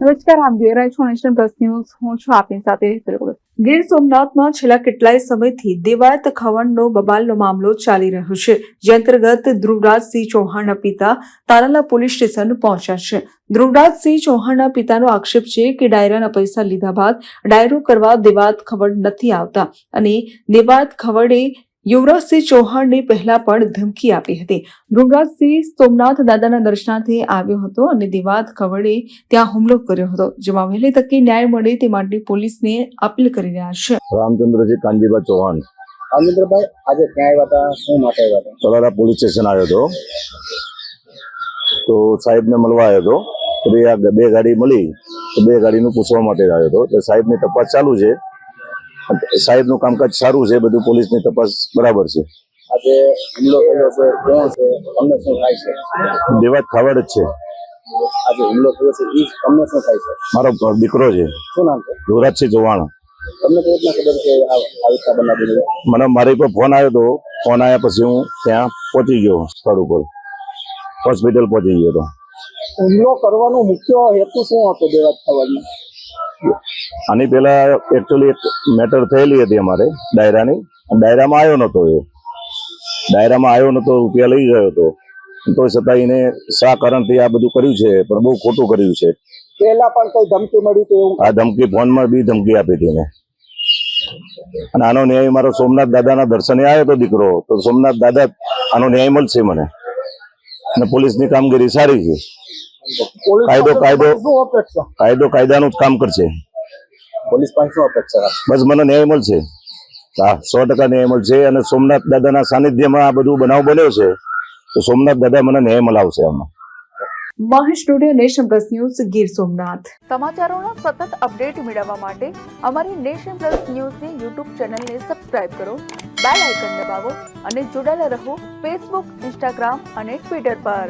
નમસ્કાર, આપ જોઈ રહ્યા છો નેશન પ્લસ ન્યૂઝ. હું છું આપની સાથે ગીર સોમનાથમાં છેલ્લા કેટલાય સમયથી દેવાયત ખવણનો બબાલનો મામલો ચાલી રહ્યો છે, જે અંતર્ગત ધ્રુવરાજસિંહ ચૌહાણના પિતા તારાલા પોલીસ સ્ટેશન પહોંચ્યા છે. ધ્રુવરાજસિંહ ચૌહાણના પિતાનો આક્ષેપ છે કે ડાયરાના પૈસા લીધા બાદ ડાયરો કરવા દેવાયત ખવડ નથી આવતા અને દેવાયત ખવડે યુવરાજસિંહ ચૌહાણને પહેલા પણ ધમકી આપી હતી. ધ્રુવરાજસિંહ સોમનાથ દાદાના દર્શનાર્થે આવ્યો હતો અને દેવાત ખવડે ત્યાં હુમલો કર્યો હતો જેમાં વહેલી તકે ન્યાય મળે તે માટે પોલીસને અપીલ કરી રહ્યા છે. રામચંદ્રજી કાનજીભાઈ ચૌહાણ. રામેન્દ્રભાઈ આજે ક્યાં આવ્યા હતા? શું માટે આવ્યા હતા? તળારા પોલીસ સ્ટેશન આવ્યો હતો. તો સાહેબને મળવા આવ્યો હતો. તો બે બે ગાડી મળી તો બે ગાડીનું પૂછવા માટે આવ્યો હતો. તો સાહેબની તપાસ ચાલુ છે. સાહેબનું કામકાજ સારું છે બધું પોલીસની તપાસ બરાબર છે. આજે હુમલો કર્યો છે કોણ છે તમને શું થાય છે? દેવાત ખાવડ જ છે. આજે હુમલો કર્યો છે ઈ તમને શું થાય છે? મારો દીકરો છે. શું નામ છે? યુવરાજસિંહ ચૌહાણ. તમને કઈ રીતના ખબર છે આ આ રીતના બનાવી મને મારી પર ફોન આવ્યો હતો ફોન આવ્યા પછી હું ત્યાં પહોંચી ગયો સ્થળ ઉપર. હોસ્પિટલ પહોંચી ગયો હતો. હુમલો કરવાનો મુખ્ય હેતુ શું હતો દેવાત આની પહેલા એકચ્યુઅલી એક મેટર થયેલી હતી અમારે ડાયરાની. ડાયરામાં આવ્યો નહોતો એ. ડાયરામાં આવ્યો નહોતો રૂપિયા લઈ ગયો હતો. તો છતાં એને શા કારણથી આ બધું કર્યું છે? પણ બહુ ખોટું કર્યું છે. પહેલા પણ કઈ ધમકી મળી હતી એવું? આ ધમકી ફોનમાં બી ધમકી આપી હતી એને. અને આનો ન્યાય મારો સોમનાથ દાદાના દર્શને આવ્યો હતો દીકરો. તો સોમનાથ દાદા આનો ન્યાય મળશે મને. અને પોલીસની કામગીરી સારી છે. કાયદો- કાયદો. કાયદો કાયદાનું જ કામ કરશે. પોલીસ પાસે શું અપેક્ષા બસ મને ન્યાય મળશે હા સો ટકા ન્યાય મળશે અને સોમનાથ દાદાના સાનિધ્યમાં આ બધું બનાવ બન્યો છે તો સોમનાથ દાદા મને ન્યાય મલાવશે આમાં. Mahesh studio Nation Plus News Gir Somnath. સમાચારોના સતત અપડેટ મેળવવા માટે અમારી નેશન પ્લસ ન્યૂઝની યુટ્યુબ ચેનલને સબસ્ક્રાઇબ કરો બેલ આઇકન દબાવો અને જોડાયેલા રહો ફેસબુક ઇન્સ્ટાગ્રામ અને ટ્વિટર પર.